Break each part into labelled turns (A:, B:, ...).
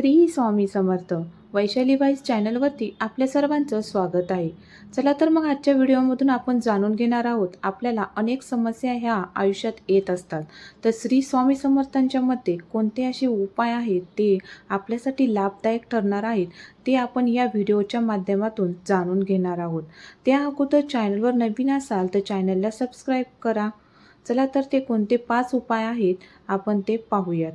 A: Shri Swami Samarth. Vaishali wise चॅनलवरती आपल्या सर्वांचं स्वागत आहे. चला तर मग आजच्या व्हिडिओमधून आपण जाणून घेणार आहोत आपल्याला अनेक समस्या ह्या आयुष्यात येत असतात. तर श्री स्वामी समर्थांच्या मते कोणते असे उपाय आहेत ते आपल्यासाठी लाभदायक ठरणार आहेत ते आपण या व्हिडिओच्या माध्यमातून जाणून घेणार आहोत. त्या अगोदर चॅनलवर नवीन असाल तर चॅनलला सबस्क्राईब करा. चला तर ते कोणते पाच उपाय आहेत आपण ते पाहूयात.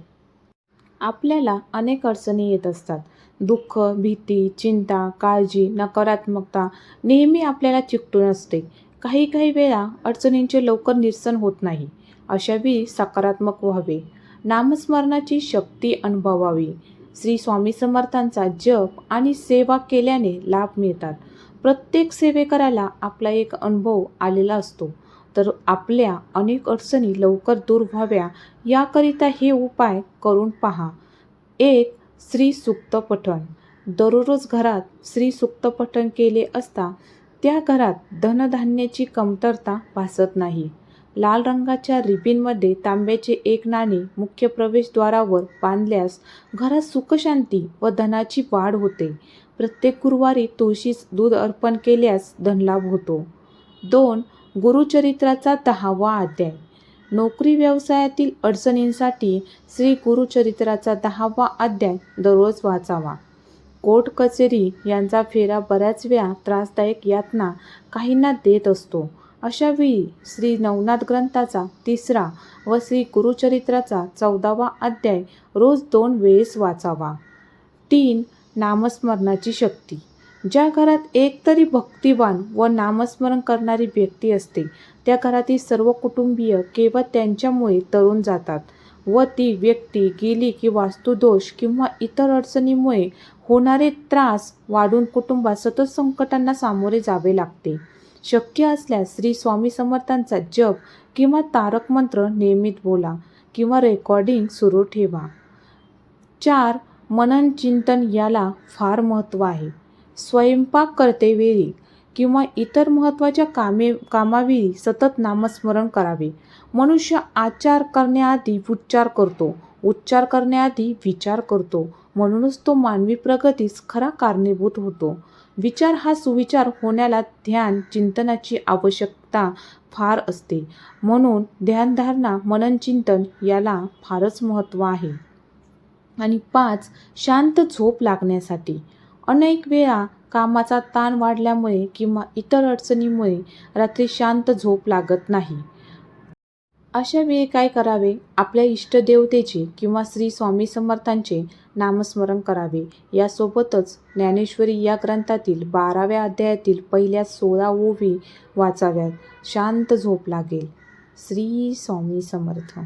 A: आपल्याला अनेक अडचणी येत असतात. दुःख भीती चिंता काळजी नकारात्मकता नेहमी आपल्याला चिकटून असते. काही काही वेळा अडचणींचे लवकर निरसन होत नाही. अशावेळी सकारात्मक व्हावे. नामस्मरणाची शक्ती अनुभवावी. श्री स्वामी समर्थांचा जप आणि सेवा केल्याने लाभ मिळतात. प्रत्येक सेवेकराला आपला एक अनुभव आलेला असतो. तर आपल्या अनेक अडचणी लवकर दूर व्हाव्या याकरिता हे उपाय करून पहा. एक श्री सुक्त पठण. दररोज घरात श्री सुक्त पठण केले असता त्या घरात धनधान्याची कमतरता भासत नाही. लाल रंगाच्या रिबीनमध्ये तांब्याचे एक नाणे मुख्य प्रवेशद्वारावर बांधल्यास घरात सुखशांती व धनाची वाढ होते. प्रत्येक गुरुवारी तुळशीस दूध अर्पण केल्यास धनलाभ होतो. दोन गुरुचरित्राचा दहावा अध्याय. नोकरी व्यवसायातील अडचणींसाठी श्री गुरुचरित्राचा दहावा अध्याय दररोज वाचावा. कोर्ट कचेरी यांचा फेरा बऱ्याच वेळा त्रासदायक यातना काहींना देत असतो. अशावेळी श्री नवनाथ ग्रंथाचा तिसरा व श्री गुरुचरित्राचा चौदावा अध्याय रोज दोन वेळेस वाचावा. तीन नामस्मरणाची शक्ती. ज्या घरात एकतरी भक्तिवान व नामस्मरण करणारी व्यक्ती असते त्या घरातील सर्व कुटुंबीय केवळ त्यांच्यामुळे तरुण जातात व ती व्यक्ती गेली की वास्तुदोष किंवा इतर अडचणीमुळे होणारे त्रास वाढून कुटुंबात सतत संकटांना सामोरे जावे लागते. शक्य असल्यास श्री स्वामी समर्थांचा जप किंवा तारक मंत्र नियमित बोला किंवा रेकॉर्डिंग सुरू ठेवा. चार मनन चिंतन याला फार महत्त्व आहे. स्वयंपाक करतेवेळी किंवा इतर महत्त्वाच्या कामे कामावेळी सतत नामस्मरण करावे. मनुष्य आचार करण्याआधी उच्चार करतो. उच्चार करण्याआधी विचार करतो. म्हणूनच तो मानवी प्रगतीस खरा कारणीभूत होतो. विचार हा सुविचार होण्याला ध्यान चिंतनाची आवश्यकता फार असते. म्हणून ध्यानधारणा मनन चिंतन याला फारच महत्त्व आहे. आणि पाच शांत झोप लागण्यासाठी. अनेक वेळा कामाचा ताण वाढल्यामुळे किंवा इतर अडचणीमुळे रात्री शांत झोप लागत नाही. अशा वेळी काय करावे? आपल्या इष्टदेवतेचे किंवा श्री स्वामी समर्थांचे नामस्मरण करावे. यासोबतच ज्ञानेश्वरी या ग्रंथातील बाराव्या अध्यायातील पहिल्या सोळा ओवी वाचाव्यात. शांत झोप लागेल. श्री स्वामी समर्थ.